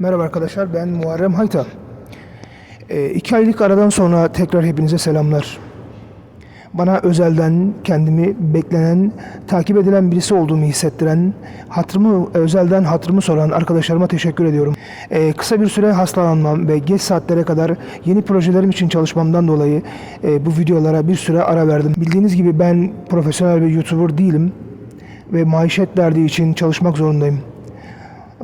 Merhaba arkadaşlar ben Muharrem Hayta. Ee, iki aylık aradan sonra tekrar hepinize selamlar. Bana özelden kendimi beklenen, takip edilen birisi olduğumu hissettiren, hatırımı özelden hatırımı soran arkadaşlarıma teşekkür ediyorum. Ee, kısa bir süre hastalanmam ve geç saatlere kadar yeni projelerim için çalışmamdan dolayı e, bu videolara bir süre ara verdim. Bildiğiniz gibi ben profesyonel bir YouTuber değilim ve maişet derdi için çalışmak zorundayım.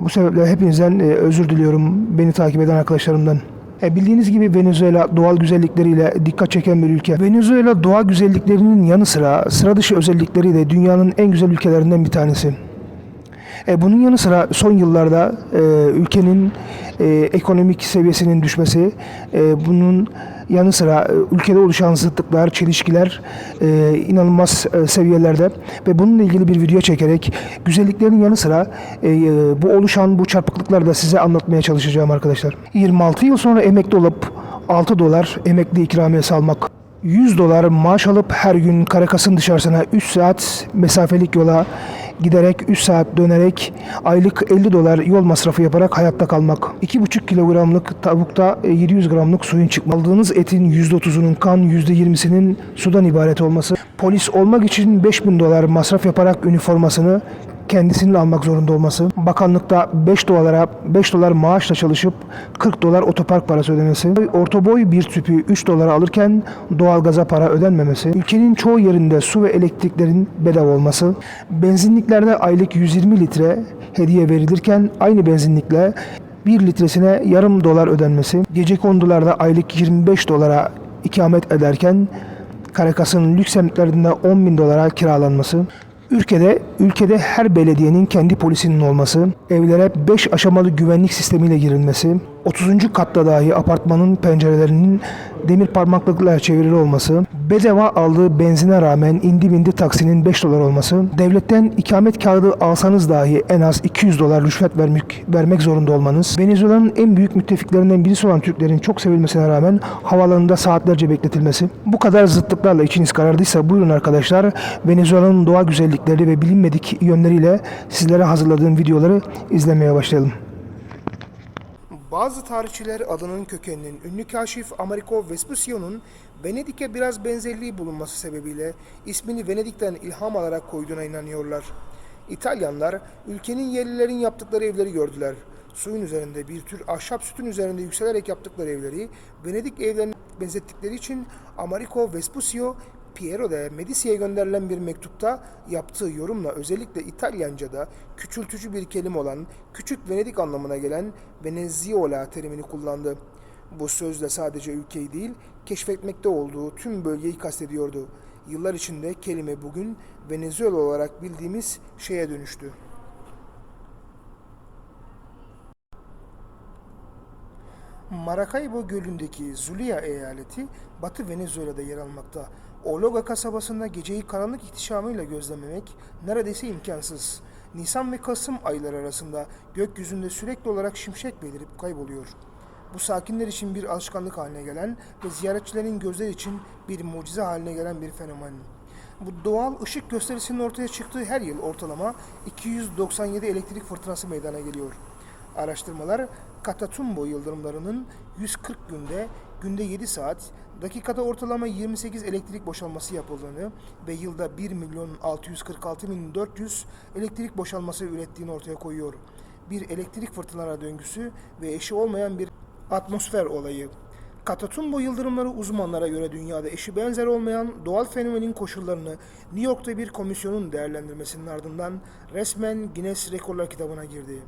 Bu sebeple hepinizden e, özür diliyorum beni takip eden arkadaşlarımdan. E, bildiğiniz gibi Venezuela doğal güzellikleriyle dikkat çeken bir ülke. Venezuela doğal güzelliklerinin yanı sıra sıra dışı özellikleri de dünyanın en güzel ülkelerinden bir tanesi. E, bunun yanı sıra son yıllarda e, ülkenin e, ekonomik seviyesinin düşmesi, e, bunun yanı sıra e, ülkede oluşan zıtlıklar, çelişkiler e, inanılmaz e, seviyelerde ve bununla ilgili bir video çekerek güzelliklerin yanı sıra e, e, bu oluşan bu çarpıklıkları da size anlatmaya çalışacağım arkadaşlar. 26 yıl sonra emekli olup 6 dolar emekli ikramiyesi almak 100 dolar maaş alıp her gün Karakas'ın dışarısına 3 saat mesafelik yola giderek 3 saat dönerek aylık 50 dolar yol masrafı yaparak hayatta kalmak. 2,5 kilogramlık tavukta e, 700 gramlık suyun çıkma. Aldığınız etin %30'unun kan, %20'sinin sudan ibaret olması. Polis olmak için 5000 dolar masraf yaparak üniformasını kendisinin almak zorunda olması, bakanlıkta 5 dolara 5 dolar maaşla çalışıp 40 dolar otopark parası ödemesi, orta boy bir tüpü 3 dolara alırken doğalgaza para ödenmemesi, ülkenin çoğu yerinde su ve elektriklerin bedava olması, benzinliklerde aylık 120 litre hediye verilirken aynı benzinlikle 1 litresine yarım dolar ödenmesi, gece kondularda aylık 25 dolara ikamet ederken Karakas'ın lüks semtlerinde 10 bin dolara kiralanması, Ülkede, ülkede her belediyenin kendi polisinin olması, evlere 5 aşamalı güvenlik sistemiyle girilmesi, 30. katta dahi apartmanın pencerelerinin demir parmaklıklarla çevrili olması, bedava aldığı benzine rağmen indi bindi taksinin 5 dolar olması, devletten ikamet kağıdı alsanız dahi en az 200 dolar rüşvet vermek, vermek zorunda olmanız, Venezuela'nın en büyük müttefiklerinden birisi olan Türklerin çok sevilmesine rağmen havalarında saatlerce bekletilmesi, bu kadar zıtlıklarla içiniz karardıysa buyurun arkadaşlar Venezuela'nın doğa güzellikleri ve bilinmedik yönleriyle sizlere hazırladığım videoları izlemeye başlayalım. Bazı tarihçiler adının kökeninin ünlü kaşif Americo Vespucci'nin Venedik'e biraz benzerliği bulunması sebebiyle ismini Venedik'ten ilham alarak koyduğuna inanıyorlar. İtalyanlar ülkenin yerlilerin yaptıkları evleri gördüler. Suyun üzerinde bir tür ahşap sütun üzerinde yükselerek yaptıkları evleri Venedik evlerine benzettikleri için Americo Vespuccio Piero de Medici'ye gönderilen bir mektupta yaptığı yorumla özellikle İtalyanca'da küçültücü bir kelime olan küçük Venedik anlamına gelen Veneziola terimini kullandı. Bu sözle sadece ülkeyi değil, keşfetmekte olduğu tüm bölgeyi kastediyordu. Yıllar içinde kelime bugün Venezuela olarak bildiğimiz şeye dönüştü. Maracaibo Gölü'ndeki Zulia eyaleti Batı Venezuela'da yer almakta. Ologa kasabasında geceyi karanlık ihtişamıyla gözlememek neredeyse imkansız. Nisan ve Kasım ayları arasında gökyüzünde sürekli olarak şimşek belirip kayboluyor. Bu sakinler için bir alışkanlık haline gelen ve ziyaretçilerin gözleri için bir mucize haline gelen bir fenomen. Bu doğal ışık gösterisinin ortaya çıktığı her yıl ortalama 297 elektrik fırtınası meydana geliyor. Araştırmalar Catatumbo yıldırımlarının 140 günde, günde 7 saat, dakikada ortalama 28 elektrik boşalması yapıldığını ve yılda 1 milyon 646 bin 400 elektrik boşalması ürettiğini ortaya koyuyor. Bir elektrik fırtınaları döngüsü ve eşi olmayan bir atmosfer olayı. Katatumbo yıldırımları uzmanlara göre dünyada eşi benzer olmayan doğal fenomenin koşullarını New York'ta bir komisyonun değerlendirmesinin ardından resmen Guinness Rekorlar kitabına girdi.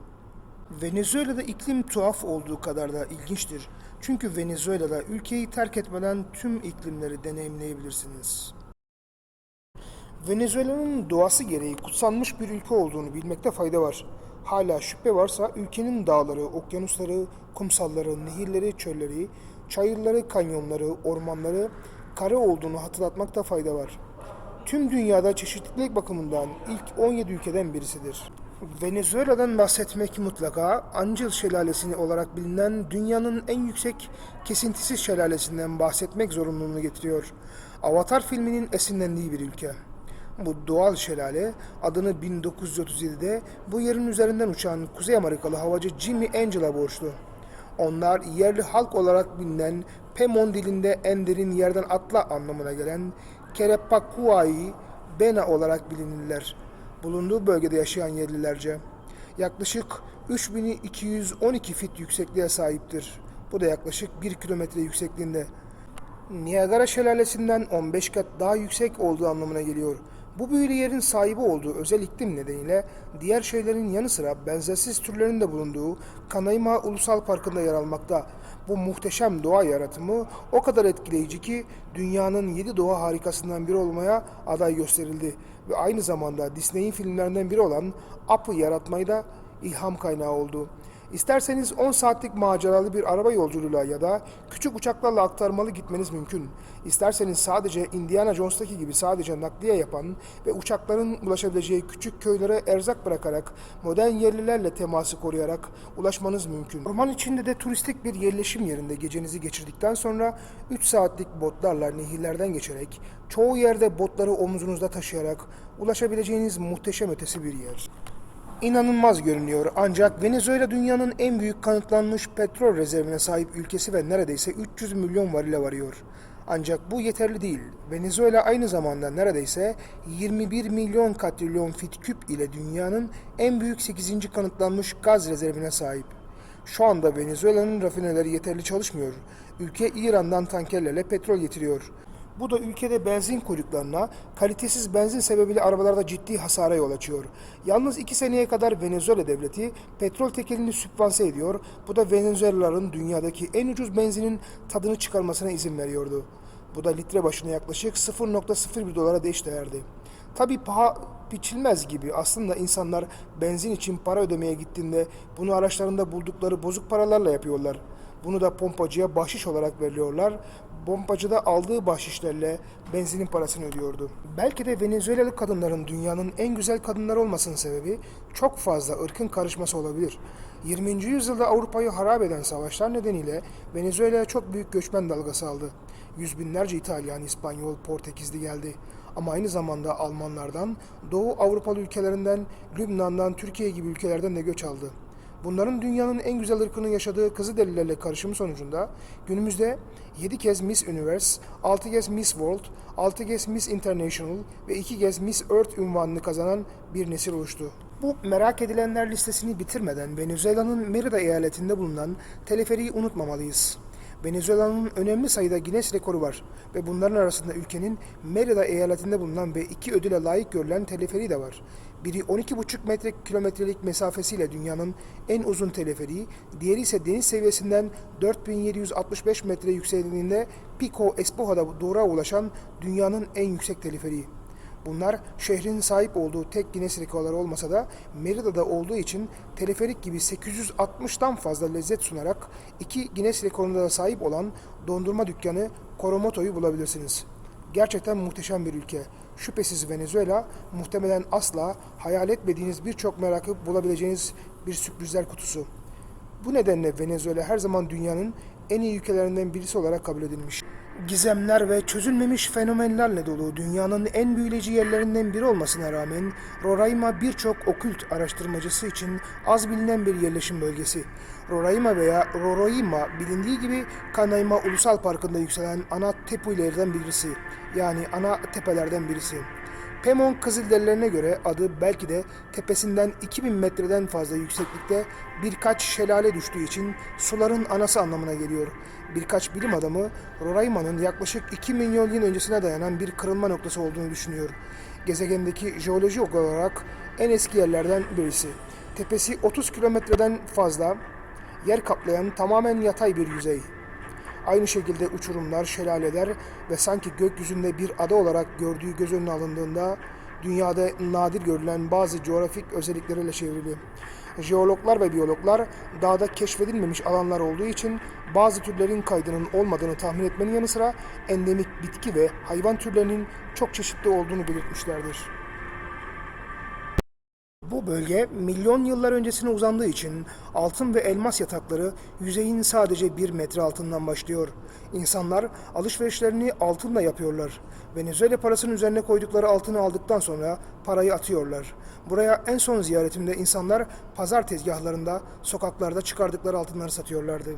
Venezuela'da iklim tuhaf olduğu kadar da ilginçtir. Çünkü Venezuela'da ülkeyi terk etmeden tüm iklimleri deneyimleyebilirsiniz. Venezuela'nın doğası gereği kutsanmış bir ülke olduğunu bilmekte fayda var. Hala şüphe varsa ülkenin dağları, okyanusları, kumsalları, nehirleri, çölleri, çayırları, kanyonları, ormanları, kare olduğunu hatırlatmakta fayda var. Tüm dünyada çeşitlilik bakımından ilk 17 ülkeden birisidir. Venezuela'dan bahsetmek mutlaka Angel Şelalesi olarak bilinen dünyanın en yüksek kesintisiz şelalesinden bahsetmek zorunluluğunu getiriyor. Avatar filminin esinlendiği bir ülke. Bu doğal şelale adını 1937'de bu yerin üzerinden uçan Kuzey Amerikalı havacı Jimmy Angel'a borçlu. Onlar yerli halk olarak bilinen Pemon dilinde en derin yerden atla anlamına gelen Kerepakuai Bena olarak bilinirler. Bulunduğu bölgede yaşayan yerlilerce. Yaklaşık 3212 fit yüksekliğe sahiptir. Bu da yaklaşık 1 kilometre yüksekliğinde. Niagara şelalesinden 15 kat daha yüksek olduğu anlamına geliyor. Bu büyülü yerin sahibi olduğu özel iklim nedeniyle diğer şeylerin yanı sıra benzersiz türlerin de bulunduğu Kanaima Ulusal Parkı'nda yer almakta. Bu muhteşem doğa yaratımı o kadar etkileyici ki dünyanın 7 doğa harikasından biri olmaya aday gösterildi. Ve aynı zamanda Disney'in filmlerinden biri olan Up'ı yaratmayı da ilham kaynağı oldu. İsterseniz 10 saatlik maceralı bir araba yolculuğuyla ya da küçük uçaklarla aktarmalı gitmeniz mümkün. İsterseniz sadece Indiana Jones'taki gibi sadece nakliye yapan ve uçakların ulaşabileceği küçük köylere erzak bırakarak modern yerlilerle teması koruyarak ulaşmanız mümkün. Orman içinde de turistik bir yerleşim yerinde gecenizi geçirdikten sonra 3 saatlik botlarla nehirlerden geçerek çoğu yerde botları omzunuzda taşıyarak ulaşabileceğiniz muhteşem ötesi bir yer. İnanılmaz görünüyor ancak Venezuela dünyanın en büyük kanıtlanmış petrol rezervine sahip ülkesi ve neredeyse 300 milyon varile varıyor. Ancak bu yeterli değil. Venezuela aynı zamanda neredeyse 21 milyon katrilyon fit küp ile dünyanın en büyük 8. kanıtlanmış gaz rezervine sahip. Şu anda Venezuela'nın rafineleri yeterli çalışmıyor. Ülke İran'dan tankerlerle petrol getiriyor. Bu da ülkede benzin kuyruklarına, kalitesiz benzin sebebiyle arabalarda ciddi hasara yol açıyor. Yalnız iki seneye kadar Venezuela devleti petrol tekelini sübvanse ediyor. Bu da Venezuelalıların dünyadaki en ucuz benzinin tadını çıkarmasına izin veriyordu. Bu da litre başına yaklaşık 0.01 dolara değerdi. Tabii paha biçilmez gibi aslında insanlar benzin için para ödemeye gittiğinde bunu araçlarında buldukları bozuk paralarla yapıyorlar. Bunu da pompacıya bahşiş olarak veriyorlar. Pompacı da aldığı bahşişlerle benzinin parasını ödüyordu. Belki de Venezuelalı kadınların dünyanın en güzel kadınları olmasının sebebi çok fazla ırkın karışması olabilir. 20. yüzyılda Avrupa'yı harap eden savaşlar nedeniyle Venezuela'ya çok büyük göçmen dalgası aldı. Yüz binlerce İtalyan, İspanyol, Portekizli geldi. Ama aynı zamanda Almanlardan, Doğu Avrupalı ülkelerinden, Lübnan'dan, Türkiye gibi ülkelerden de göç aldı. Bunların dünyanın en güzel ırkının yaşadığı Kızılderililerle karışımı sonucunda günümüzde 7 kez Miss Universe, 6 kez Miss World, 6 kez Miss International ve 2 kez Miss Earth unvanını kazanan bir nesil oluştu. Bu merak edilenler listesini bitirmeden Venezuela'nın Merida eyaletinde bulunan teleferiği unutmamalıyız. Venezuela'nın önemli sayıda Guinness rekoru var ve bunların arasında ülkenin Merida eyaletinde bulunan ve iki ödüle layık görülen teleferiği de var. Biri 12,5 metre kilometrelik mesafesiyle dünyanın en uzun teleferiği, diğeri ise deniz seviyesinden 4765 metre yüksekliğinde Pico Espoja'da doğruya ulaşan dünyanın en yüksek teleferiği. Bunlar şehrin sahip olduğu tek Guinness rekorları olmasa da Merida'da olduğu için teleferik gibi 860'tan fazla lezzet sunarak iki Guinness rekoruna da sahip olan dondurma dükkanı Coromoto'yu bulabilirsiniz. Gerçekten muhteşem bir ülke. Şüphesiz Venezuela muhtemelen asla hayal etmediğiniz birçok merakı bulabileceğiniz bir sürprizler kutusu. Bu nedenle Venezuela her zaman dünyanın en iyi ülkelerinden birisi olarak kabul edilmiş. Gizemler ve çözülmemiş fenomenlerle dolu dünyanın en büyüleyici yerlerinden biri olmasına rağmen Roraima birçok okült araştırmacısı için az bilinen bir yerleşim bölgesi. Roraima veya Roroima bilindiği gibi Kanaima Ulusal Parkı'nda yükselen ana tepelerden birisi. Yani ana tepelerden birisi. Pemon Kızılderililerine göre adı belki de tepesinden 2000 metreden fazla yükseklikte birkaç şelale düştüğü için suların anası anlamına geliyor. Birkaç bilim adamı Roraima'nın yaklaşık 2 milyon yıl öncesine dayanan bir kırılma noktası olduğunu düşünüyor. Gezegendeki jeolojik olarak en eski yerlerden birisi. Tepesi 30 kilometreden fazla yer kaplayan tamamen yatay bir yüzey. Aynı şekilde uçurumlar, şelaleler ve sanki gökyüzünde bir ada olarak gördüğü göz önüne alındığında dünyada nadir görülen bazı coğrafik özellikleriyle çevrili. Jeologlar ve biyologlar dağda keşfedilmemiş alanlar olduğu için bazı türlerin kaydının olmadığını tahmin etmenin yanı sıra endemik bitki ve hayvan türlerinin çok çeşitli olduğunu belirtmişlerdir. Bu bölge milyon yıllar öncesine uzandığı için altın ve elmas yatakları yüzeyin sadece bir metre altından başlıyor. İnsanlar alışverişlerini altınla yapıyorlar. Venezuela parasının üzerine koydukları altını aldıktan sonra parayı atıyorlar. Buraya en son ziyaretimde insanlar pazar tezgahlarında, sokaklarda çıkardıkları altınları satıyorlardı.